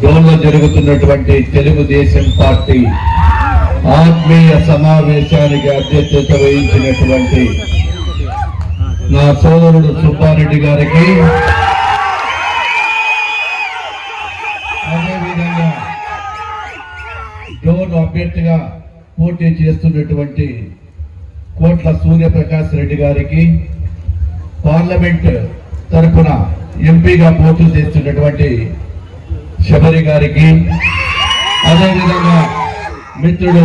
డోన్లో జరుగుతున్నటువంటి తెలుగుదేశం పార్టీ ఆత్మీయ సమావేశానికి అధ్యక్షత వహించినటువంటి నా సోదరుడు సుబ్బారెడ్డి గారికి అదేవిధంగా డోన్ అభ్యర్థిగా పోటీ చేస్తున్నటువంటి కోట్ల సూర్యప్రకాష్ రెడ్డి గారికి పార్లమెంట్ తరఫున ఎంపీగా పోటీ చేస్తున్నటువంటి శబరి గారికి అదేవిధంగా మిత్రుడు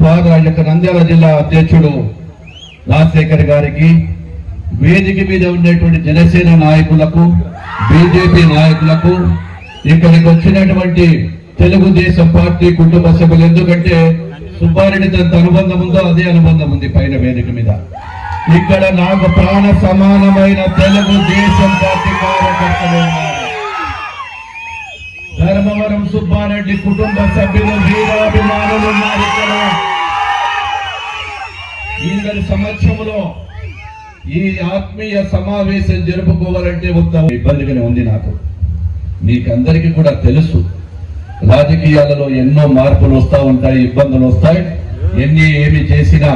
పాద యొక్క నంద్యాల జిల్లా అధ్యక్షుడు రాజశేఖర్ గారికి వేదిక మీద ఉండేటువంటి జనసేన నాయకులకు బీజేపీ నాయకులకు ఇక్కడికి వచ్చినటువంటి తెలుగుదేశం పార్టీ కుటుంబ సభ్యులు ఎందుకంటే సుబ్బారెడ్డి తన అనుబంధం ఉందో అదే అనుబంధం ఉంది పైన వేదిక మీద. ఇక్కడ నాకు ప్రాణ సమానమైన తెలుగుదేశం పార్టీ కార్యకర్తలు ఉన్నారు ధర్మవరం సుబ్బారెడ్డి కుటుంబ సభ్యులు వీరాభిమానులు ఉన్నారు ఇక్కడ. ఈందరి సమక్షంలో ఈ ఆత్మీయ సమావేశం జరుపుకోవాలంటే ఒక ఇబ్బందిగానే ఉంది నాకు. మీకందరికీ కూడా తెలుసు రాజకీయాలలో ఎన్నో మార్పులు వస్తూ ఉంటాయి ఇబ్బందులు వస్తాయి. ఎన్ని ఏమి చేసినా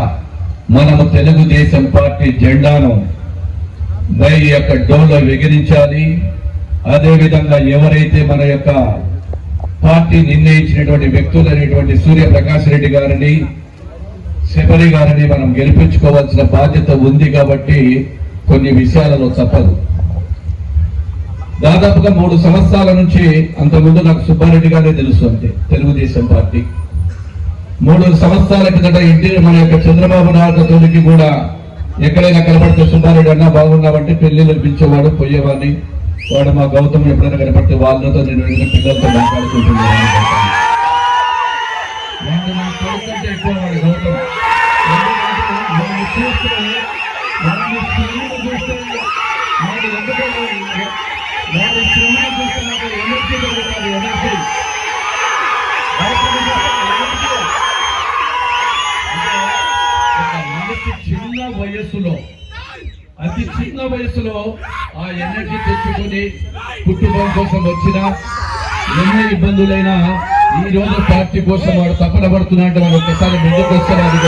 మనము తెలుగుదేశం పార్టీ జెండాను దై యొక్క డోలో ఎగిరించాలి అదేవిధంగా ఎవరైతే మన యొక్క పార్టీ నిర్ణయించినటువంటి వ్యక్తులు అనేటువంటి సూర్యప్రకాష్ రెడ్డి గారిని శబరి గారిని మనం గెలిపించుకోవాల్సిన బాధ్యత ఉంది కాబట్టి కొన్ని విషయాలలో తప్పదు. దాదాపుగా మూడు సంవత్సరాల నుంచి అంతకుముందు నాకు సుబ్బారెడ్డి గారే తెలుసు అంతే తెలుగుదేశం పార్టీ. మూడు సంవత్సరాల కిందట ఇంటి మన యొక్క చంద్రబాబు నాయుడుతోటికి కూడా ఎక్కడైనా కనబడితే సుబ్బారెడ్డి అన్నా బాగున్నావంటే పెళ్ళి పిలిచేవాడు పోయేవాడిని. వాడు మా గౌతమ్ ఎప్పుడైనా కనబడితే వాళ్ళతో నేను వెళ్ళిన పిల్లలతో మాట్లాడుకుంటున్నాను చిన్న వయస్సులో అతి చిన్న వయసులో ఆ ఎనర్జీ తెచ్చుకుని కుటుంబం కోసం వచ్చిన ఎన్ని ఇబ్బందులైనా ఈ రోజు పార్టీ కోసం వాడు తపన అంటే వాడు ఒక్కసారి ముందుకు వస్తారు అది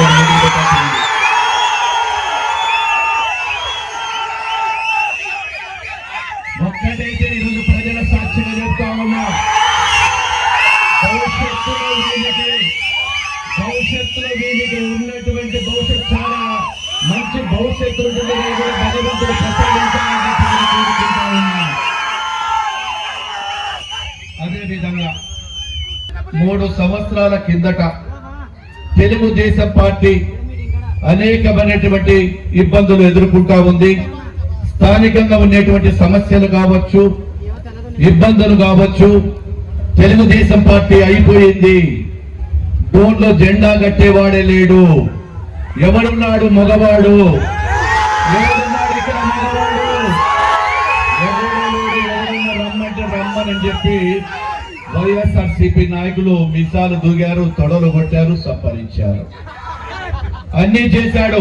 భవిష్యత్తు భగవంతుడు అదేవిధంగా మూడు సంవత్సరాల కిందట తెలుగుదేశం పార్టీ అనేకమైనటువంటి ఇబ్బందులు ఎదుర్కొంటా ఉంది. స్థానికంగా ఉండేటువంటి సమస్యలు కావచ్చు ఇబ్బందులు కావచ్చు తెలుగుదేశం పార్టీ అయిపోయింది. డోన్లో జెండా కట్టేవాడే లేడు. ఎవడున్నాడు మగవాడు? ఎవడున్నాడు ఇక్కడ రమ్మంటే రమ్మని చెప్పి వైఎస్ఆర్సీపీ నాయకులు మిసాలు దూగారు తొడలు కొట్టారు సంపరించారు. అన్ని చేశాడు.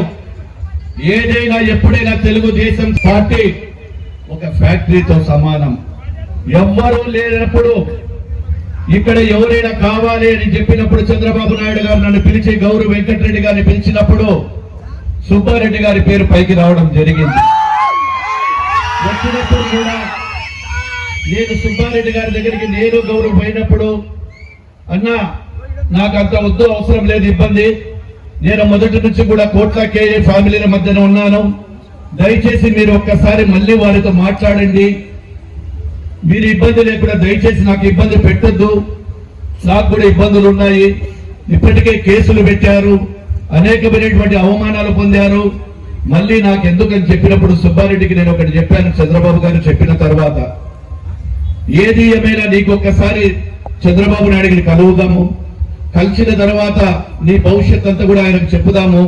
ఏదైనా ఎప్పుడైనా తెలుగుదేశం పార్టీ ఒక ఫ్యాక్టరీతో సమానం. ఎవ్వరూ లేనప్పుడు ఇక్కడ ఎవరైనా కావాలి అని చెప్పినప్పుడు చంద్రబాబు నాయుడు గారు నన్ను పిలిచి గౌరవ వెంకటరెడ్డి గారిని పిలిచినప్పుడు సుబ్బారెడ్డి గారి పేరు పైకి రావడం జరిగింది. వచ్చినప్పుడు కూడా నేను సుబ్బారెడ్డి గారి దగ్గరికి నేను గౌరవ పోయినప్పుడు అన్నా నాకు అంత వద్దు అవసరం లేదు ఇబ్బంది. నేను మొదటి నుంచి కూడా కోట్ల కేఏ ఫ్యామిలీల మధ్యన ఉన్నాను. దయచేసి మీరు ఒక్కసారి మళ్ళీ వారితో మాట్లాడండి. మీరు ఇబ్బంది లేకుండా దయచేసి నాకు ఇబ్బంది పెట్టొద్దు. నాకు కూడా ఇబ్బందులు ఉన్నాయి ఇప్పటికే కేసులు పెట్టారు. అనేకమైనటువంటి అవమానాలు పొందారు. మళ్ళీ నాకు ఎందుకని చెప్పినప్పుడు సుబ్బారెడ్డికి నేను ఒకటి చెప్పాను చంద్రబాబు గారు చెప్పిన తర్వాత. ఏది ఏమైనా నీకు ఒక్కసారి చంద్రబాబు నాయుడిని కలువుదాము కలిసిన తర్వాత నీ భవిష్యత్ అంతా కూడా ఆయనకు చెప్పుదాము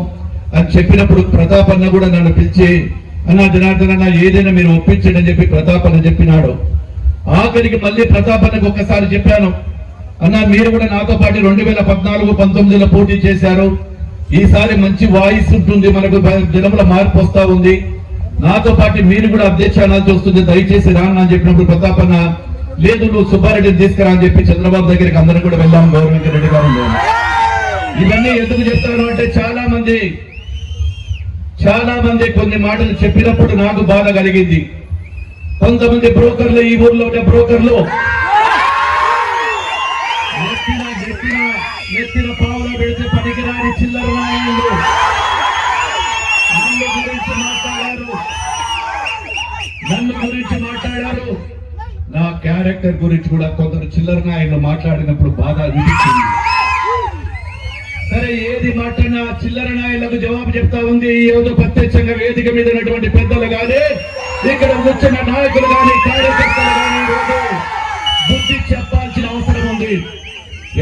అని చెప్పినప్పుడు ప్రతాప్ అన్న కూడా నన్ను పిలిచి అన్న జనార్దన్ అన్న ఏదైనా మీరు ఒప్పించండి అని చెప్పి ప్రతాప్ అన్న చెప్పినాడు. ఆఖరికి మళ్ళీ ప్రతాప్ అన్నకు ఒక్కసారి చెప్పాను అన్న మీరు కూడా నాతో పాటు రెండు వేల పద్నాలుగు పంతొమ్మిదిలో పోటీ చేశారు. ఈసారి మంచి వాయిస్ ఉంటుంది మనకు జనముల మార్పు వస్తా ఉంది. నాతో పాటు మీరు కూడా అధ్యక్ష అనాల్సి వస్తుంది దయచేసి రాను అని చెప్పినప్పుడు ప్రతాపన్న లేదు నువ్వు సుబ్బారెడ్డిని తీసుకురా అని చెప్పి చంద్రబాబు దగ్గరికి అందరం కూడా వెళ్ళాము గౌరవ రెడ్డి గారు ఇవన్నీ ఎందుకు చెప్తాను అంటే చాలా మంది చాలా మంది కొన్ని మాటలు చెప్పినప్పుడు నాకు బాధ కలిగింది. కొంతమంది బ్రోకర్లు ఈ ఊర్లో ఉండే బ్రోకర్లు. నెత్తిన క్యారెక్టర్ గురించి కూడా కొందరు చిల్లర నాయకులు మాట్లాడినప్పుడు బాధ అనిపించింది. సరే ఏది మాట్లాడినా చిల్లర నాయకులకు జవాబు చెప్తా ఉంది. ఏదో ప్రత్యక్షంగా వేదిక మీద ఉన్నటువంటి పెద్దలు కానీ ఇక్కడ కూర్చున్న నాయకులు కానీ కార్యకర్తలు కానీ బుద్ధి చెప్పాల్సిన అవసరం ఉంది.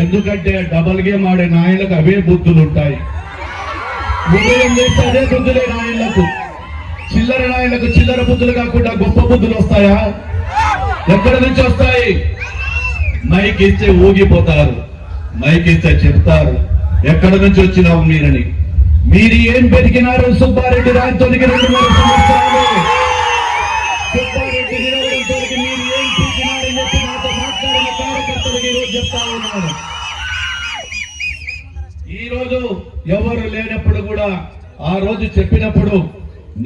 ఎందుకంటే డబల్ గేమ్ ఆడే నాయకులకు అవే బుద్ధులు ఉంటాయి. ఉదయం చేస్తే అదే బుద్ధులే నాయకులకు. చిల్లర నాయకులకు చిల్లర బుద్ధులు కాకుండా గొప్ప బుద్ధులు వస్తాయా? ఎక్కడి నుంచి వస్తాయి? మైక్ ఇస్తే ఊగిపోతారు. మైక్ ఇస్తే చెప్తారు. ఎక్కడి నుంచి వచ్చినావు మీరని? మీరు ఏం పెరిగినారు? సుబ్బారెడ్డి రాజధానికి రెండు మూడు సంవత్సరాలు. సుబ్బారెడ్డి మీరు ఏం పెరిగినారని చెప్పి నాతో మాట్లాడిన కార్యకర్తలకు ఈరోజు చెప్తా ఉన్నాను ఎవరు లేనప్పుడు కూడా ఆ రోజు చెప్పినప్పుడు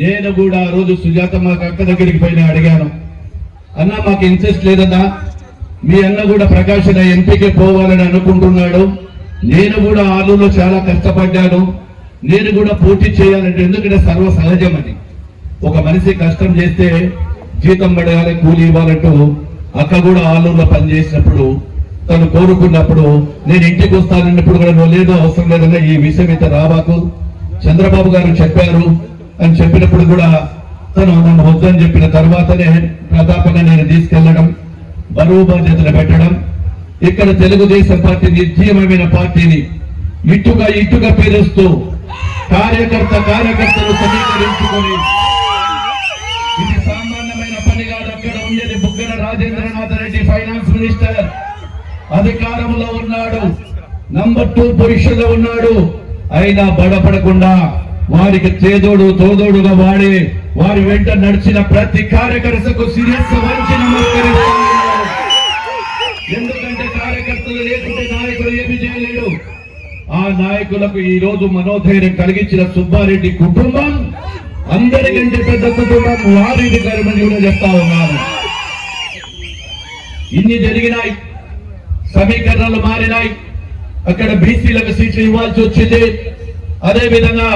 నేను కూడా ఆ రోజు సుజాత మాకు అక్క దగ్గరికి పోయిన అడిగాను. అన్న మాకు ఇంట్రెస్ట్ లేదన్నా మీ అన్న కూడా ప్రకాశన ఎంపీకే పోవాలని అనుకుంటున్నాడు. నేను కూడా ఆలూరులో చాలా కష్టపడ్డాను. నేను కూడా పోటీ చేయాలంటే ఎందుకంటే సర్వ సహజం ఒక మనిషి కష్టం చేస్తే జీతం పడగాలి కూలి ఇవ్వాలంటూ అక్క కూడా ఆలూరులో పనిచేసినప్పుడు తను కోరుకున్నప్పుడు నేను ఇంటికి వస్తానన్నప్పుడు కూడా నువ్వు లేదో అవసరం లేదన్నా ఈ విషయం ఇంత రాబాకు. చంద్రబాబు గారు చెప్పారు అని చెప్పినప్పుడు కూడా తను నన్ను వద్దని చెప్పిన తర్వాతనే ప్రతాపంగా నేను తీసుకెళ్ళడం బరువు బాధ్యతలు పెట్టడం ఇక్కడ తెలుగుదేశం పార్టీ నిర్జీవమైన పార్టీని ఇటుగా ఇటుగా పేరుస్తూ కార్యకర్త కార్యకర్తలు సమీకరించుకొని ఇది సామాన్యమైన పని కాదు. అక్కడ ఉండేది బుగ్గన రాజేంద్రనాథ్ రెడ్డి ఫైనాన్స్ మినిస్టర్. అధికారంలో ఉన్నాడు. నంబర్ టూ పొజిషన్లో ఉన్నాడు. అయినా బడపడకుండా వారికి చేదోడు తోదోడుగా వాడే వారి వెంట నడిచిన ప్రతి కార్యకర్తకు సీరియస్ వంచి ఎందుకంటే కార్యకర్తలు లేకుంటే నాయకులు ఏమి చేయలేడు ఆ నాయకులకు ఈ రోజు మనోధైర్యం కలిగించిన సుబ్బారెడ్డి కుటుంబం అందరికంటే పెద్ద కుటుంబం వారిది కర్మని కూడా చెప్తా ఉన్నాను. ఇన్ని జరిగినాయి సమీకరణలు మారినాయి. అక్కడ బీసీలకు సీట్లు ఇవ్వాల్సి వచ్చింది. అదే విధంగా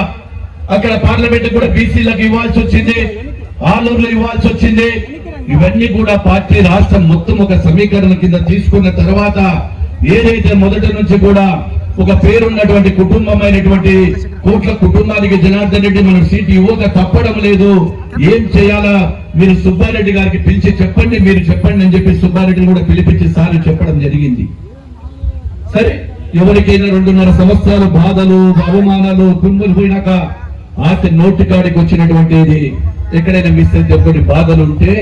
అక్కడ పార్లమెంట్ కూడా బీసీలకు ఇవ్వాల్సి వచ్చింది. ఆలూరులో ఇవ్వాల్సి వచ్చింది. ఇవన్నీ కూడా పార్టీ రాష్ట్రం మొత్తం ఒక సమీకరణ కింద తీసుకున్న తర్వాత ఏదైతే మొదటి నుంచి కూడా ఒక పేరున్నటువంటి కుటుంబమైనటువంటి కోట్ల కుటుంబానికి జనార్దన్ రెడ్డి మనం సీట్ ఇవ్వక తప్పడం లేదు. ఏం చేయాలా? మీరు సుబ్బారెడ్డి గారికి పిలిచి చెప్పండి మీరు చెప్పండి అని చెప్పి సుబ్బారెడ్డిని కూడా పిలిపించి సార్ చెప్పడం జరిగింది. సరే ఎవరికైనా రెండున్నర సంవత్సరాలు బాధలు అవమానాలు తుమ్ములు పోయినాక ఆస్తి నోటి కాడికి వచ్చినటువంటిది ఎక్కడైనా మిస్ అయితే ఒకటి బాధలు ఉంటే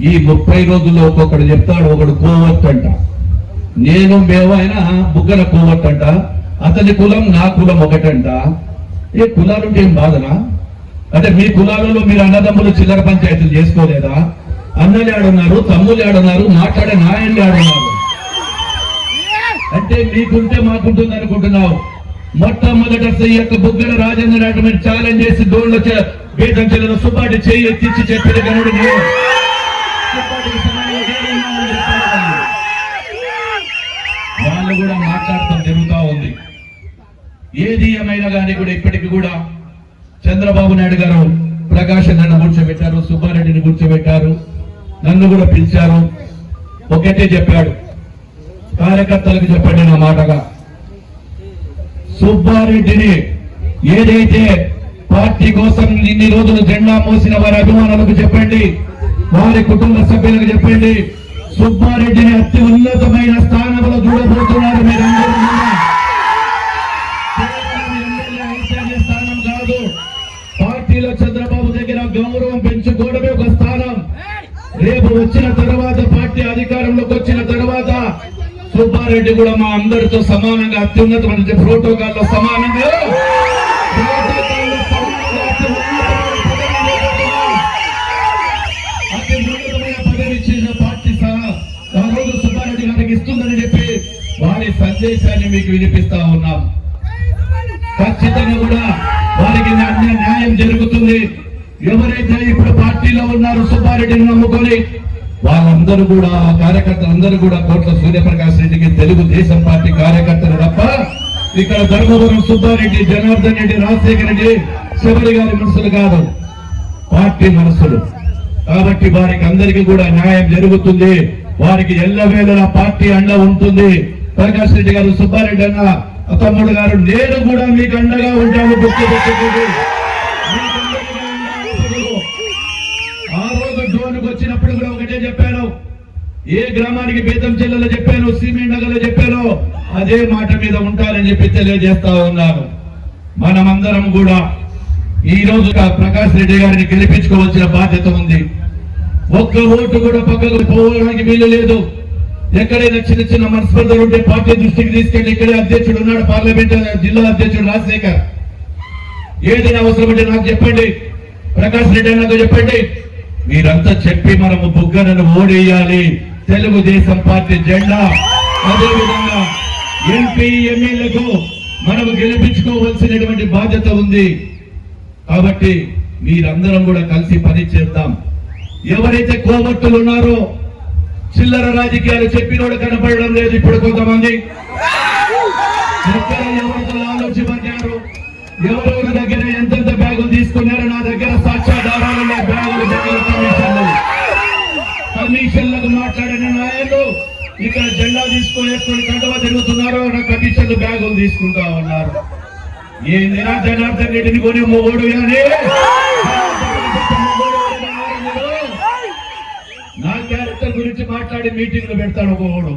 ఈ ముప్పై రోజుల్లో ఒక్కొక్కడు చెప్తాడు ఒకడు కోవత్ అంట నేను మేము ఆయన బుగ్గన కోవత్ అంట అతని కులం నా కులం ఒకటంట. ఏ కులాలుంటే ఏం బాధనా? అంటే మీ కులాలలో మీరు అన్నదమ్ములు చిల్లర పంచాయతీలు చేసుకోలేదా? అన్నలు ఆడున్నారు తమ్ముళ్ళు ఆడున్నారు మాట్లాడే నాయన్లు ఆడున్నారు. అంటే మీకుంటే మాకుంటుంది అనుకుంటున్నావు మొట్టమొదట యొక్క బుగ్గన రాజేంద్ర నాయుడు ఛాలెంజ్ చేసి డోళ్ళు వేదం సుబ్బాటి చేయి ఎత్తిచ్చి చెప్పిన గనుడు నేను వాళ్ళు. కూడా మాట్లాడటం జరుగుతూ ఉంది. ఏది ఏమైనా కానీ కూడా ఇప్పటికి కూడా చంద్రబాబు నాయుడు గారు ప్రకాశ్ నన్ను కూర్చోబెట్టారు సుబ్బారెడ్డిని కూర్చోబెట్టారు నన్ను కూడా పిలిచారు. ఒకటే చెప్పాడు. కార్యకర్తలకు చెప్పండి నా మాటగా. సుబ్బారెడ్డిని ఏదైతే పార్టీ కోసం ఇన్ని రోజులు జెండా మోసిన వారి అభిమానులకు చెప్పండి వారి కుటుంబ సభ్యులకు చెప్పండి సుబ్బారెడ్డిని అతి ఉన్నతమైన స్థానంలో చూడబోతున్నారు మీరందరూ స్థానం కాదు. పార్టీలో చంద్రబాబు దగ్గర గౌరవం పెంచుకోవడమే ఒక స్థానం. రేపు వచ్చిన తర్వాత పార్టీ అధికారంలోకి వచ్చిన తర్వాత సుబ్బారెడ్డి కూడా మా అందరితో సమానంగా అత్యున్నతమైన ప్రోటోకాల్లో సమానంగా ప్రోటోకాల్లో సమానంగా అత్యున్నతమైన సందేశాన్ని మీకు వినిపిస్తా ఉన్నాం ఖచ్చితంగా కూడా వారికి న్యాయం జరుగుతుంది ఎవరైతే ఇప్పుడు పార్టీలో ఉన్నారో సుబ్బారెడ్డిని నమ్ముకొని వాళ్ళందరూ కూడా ఆ కార్యకర్తలందరూ కూడా కోట్ల సూర్యప్రకాష్ రెడ్డికి తెలుగుదేశం పార్టీ కార్యకర్తలు తప్ప ఇక్కడ ధర్మవరం సుబ్బారెడ్డి జనార్దన్ రెడ్డి రాజశేఖర రెడ్డి శబరి గారి మనసులు కాదు పార్టీ మనసులు. కాబట్టి వారికి అందరికీ కూడా న్యాయం జరుగుతుంది. వారికి ఎల్లవేళలా పార్టీ అండ ఉంటుంది. ప్రకాష్ రెడ్డి గారు సుబ్బారెడ్డి అన్న తమ్ముడు గారు నేను కూడా మీకు అండగా ఉంటాను గుర్తు పెట్టుకోండి. ఏ గ్రామానికి భేదం చెల్లెలో చెప్పాను సిమెంట్ నగర్లో చెప్పాను అదే మాట మీద ఉంటారని చెప్పి తెలియజేస్తా ఉన్నాను మనమందరం కూడా ఈ రోజు ప్రకాష్ రెడ్డి గారిని గెలిపించుకోవాల్సిన బాధ్యత ఉంది. ఒక్క ఓటు కూడా పక్కకు పోవడానికి వీలు లేదు. ఎక్కడైనా చిన్న చిన్న మనస్పర్ధలు ఉంటే పార్టీ దృష్టికి తీసుకెళ్ళి ఇక్కడే అధ్యక్షుడు ఉన్నాడు పార్లమెంట్ జిల్లా అధ్యక్షుడు రాజశేఖర్. ఏదైనా అవసరం ఉంటే నాకు చెప్పండి. ప్రకాష్ రెడ్డి అన్నతో చెప్పండి. మీరంతా చెప్పి మనము బుగ్గనను ఓడేయాలి. తెలుగుదేశం పార్టీ జెండా. అదేవిధంగా ఎంపీ ఎమ్మెల్యేలకు మనం గెలిపించుకోవాల్సినటువంటి బాధ్యత ఉంది. కాబట్టి మీరందరం కూడా కలిసి పని చేద్దాం. ఎవరైతే కోమట్టులు ఉన్నారో చిల్లర రాజకీయాలు చెప్పినోడు కనపడడం లేదు ఇప్పుడు కొంతమంది. ఎక్కడ ఎవరితో ఆలోచించారు ఎవరెవరి దగ్గర ఎంతెంత బ్యాగులు తీసుకున్నారో నా దగ్గర ఇక్కడ జెండా తీసుకొని వేసుకొని కండవ తిరుగుతున్నారు నా కమిషన్లు బ్యాగులు తీసుకుంటా ఉన్నారు. ఏ నా జనార్దన్ రెడ్డిని కొని మొగోడు కానీ నా క్యారెక్టర్ గురించి మాట్లాడి మీటింగ్లు పెడతాడు ఒకడు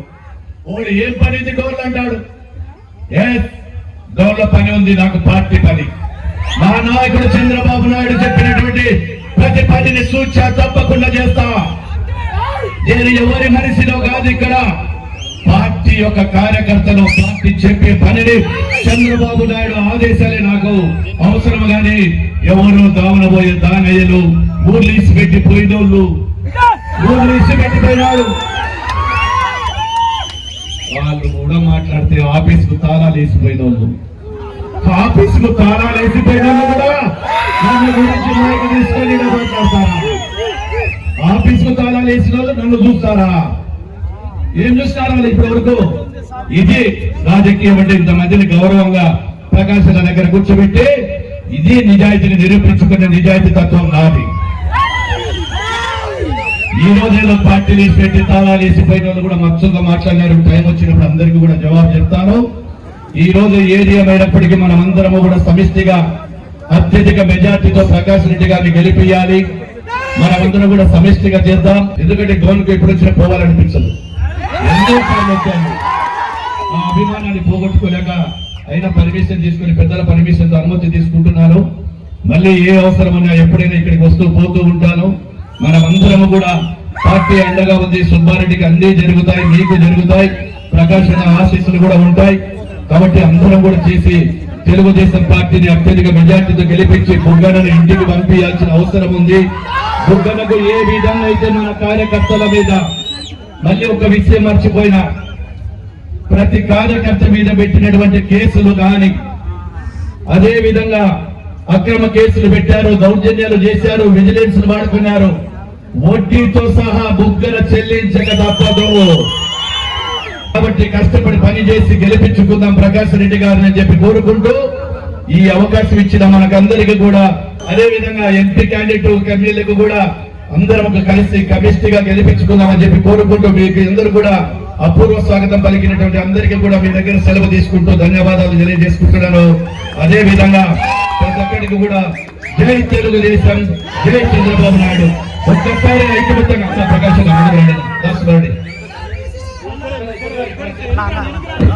ఓడు. ఏం పని ఇది అంటాడు? ఏ గౌర్ల పని ఉంది నాకు పార్టీ పని. మా నాయకుడు చంద్రబాబు నాయుడు చెప్పినటువంటి ప్రతి పనిని సూచ తప్పకుండా చేస్తా. నేను ఎవరి మనిషిలో కాదు ఇక్కడ? పార్టీ యొక్క కార్యకర్తలు పార్టీ చెప్పే పనిని చంద్రబాబు నాయుడు ఆదేశాలే నాకు అవసరం గాని ఎవరు దావనబోయే దానయ్యలు ఊర్లు ఇసి పెట్టి పోయినోళ్ళు ఊర్లు ఇసి పెట్టిపోయినాడు వాళ్ళు కూడా మాట్లాడితే ఆఫీస్కు తాళాలు వేసిపోయిన వాళ్ళు ఆఫీస్కు తాళాలు వేసిపోయిన వాళ్ళు కూడా నన్ను గురించి తీసుకొని మాట్లాడతారా ఆఫీసుకు తాళాలు వేసిన వాళ్ళు నన్ను చూస్తారా? ఏం చూస్తారా వాళ్ళు ఇప్పటి వరకు ఇది రాజకీయం అంటే ఇంతమందిని గౌరవంగా ప్రకాశం దగ్గర కూర్చోబెట్టి ఇది నిజాయితీని నిరూపించుకునే నిజాయితీ తత్వం నాది. ఈ రోజేదో పార్టీలు వేసి పెట్టి తాళాలు వేసిపోయిన వాళ్ళు కూడా మత్స్యంగా మాట్లాడినారు. టైం వచ్చినప్పుడు అందరికీ కూడా జవాబు చెప్తాను. ఈ రోజు ఏది ఏమైనప్పటికీ మనం అందరము కూడా సమిష్టిగా అత్యధిక మెజార్టీతో ప్రకాశ్ రెడ్డి గారిని గెలిపియాలి మనమందరం కూడా సమిష్టిగా చేద్దాం. ఎందుకంటే గవర్నమెంట్ ఎప్పుడు వచ్చినా పోవాలనిపించదు. ఎంతో సార్లు వచ్చాను ఆ అభిమానాన్ని పోగొట్టుకోలేక అయినా పర్మిషన్ తీసుకుని పెద్దల పర్మిషన్ అనుమతి తీసుకుంటున్నాను. మళ్ళీ ఏ అవసరం ఉన్నా ఎప్పుడైనా ఇక్కడికి వస్తూ పోతూ ఉంటాను. మనమందరము కూడా పార్టీ అండగా ఉంది సుబ్బారెడ్డికి అన్ని జరుగుతాయి మీకు జరుగుతాయి ప్రకాశ్ అన్న ఆశీస్సులు కూడా ఉంటాయి. కాబట్టి అందరం కూడా చేసి తెలుగుదేశం పార్టీని అత్యధిక మెజార్టీతో గెలిపించి బుగ్గనను ఇంటికి పంపించాల్సిన అవసరం ఉంది. బుగ్గనకు ఏ విధంగా అయితే మన కార్యకర్తల మీద మళ్ళీ ఒక విషయం మర్చిపోయినా ప్రతి కార్యకర్త మీద పెట్టినటువంటి కేసులు కానీ అదే విధంగా అక్రమ కేసులు పెట్టారు దౌర్జన్యాలు చేశారు విజిలెన్స్ వాడుకున్నారు. వడ్డీతో సహా బుగ్గన చెల్లించక తప్పదు. కాబట్టి కష్టపడి పని చేసి గెలిపించుకుందాం ప్రకాశ్ రెడ్డి గారిని అని చెప్పి కోరుకుంటూ ఈ అవకాశం ఇచ్చిన మనకందరికి కూడా అదే విధంగా ఎంపీ క్యాండిడేట్ ఎమ్మెల్యేలకు కూడా అందరం ఒక కలిసి కమిస్ట్గా గెలిపించుకుందామని చెప్పి కోరుకుంటూ మీకు అందరూ కూడా అపూర్వ స్వాగతం పలికినటువంటి అందరికీ కూడా మీ దగ్గర సెలవు తీసుకుంటూ ధన్యవాదాలు తెలియజేసుకుంటున్నాను. అదే విధంగా ప్రతి ఒక్కరికి కూడా జై తెలుగుదేశం జై చంద్రబాబు నాయుడు. ఒక్కసారి ఐక్యమత్యంగా అంతా ప్రకాశం దాసుకురండి సార్ మైక్